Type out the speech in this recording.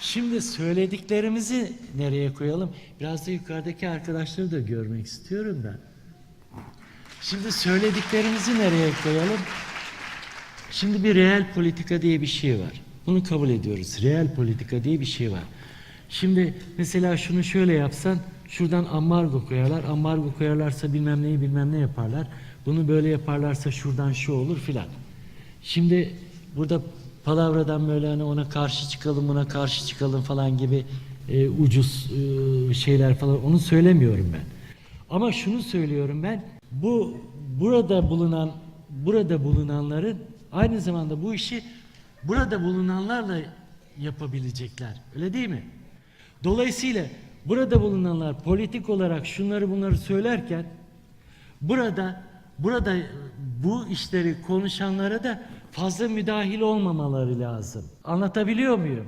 Şimdi söylediklerimizi nereye koyalım? Biraz da yukarıdaki arkadaşları da görmek istiyorum ben. Şimdi söylediklerimizi nereye koyalım? Şimdi bir reel politika diye bir şey var. Bunu kabul ediyoruz. Reel politika diye bir şey var. Şimdi mesela şunu şöyle yapsan şuradan ambargo koyarlar. Ambargo koyarlarsa bilmem neyi bilmem ne yaparlar. Bunu böyle yaparlarsa şuradan şu olur filan. Şimdi burada palavradan böyle hani ona karşı çıkalım buna karşı çıkalım falan gibi e, ucuz e, şeyler falan onu söylemiyorum ben. Ama şunu söylüyorum ben bu burada bulunan burada bulunanların aynı zamanda bu işi burada bulunanlarla yapabilecekler. Öyle değil mi? Dolayısıyla burada bulunanlar politik olarak şunları bunları söylerken burada burada bu işleri konuşanlara da fazla müdahil olmamaları lazım. Anlatabiliyor muyum?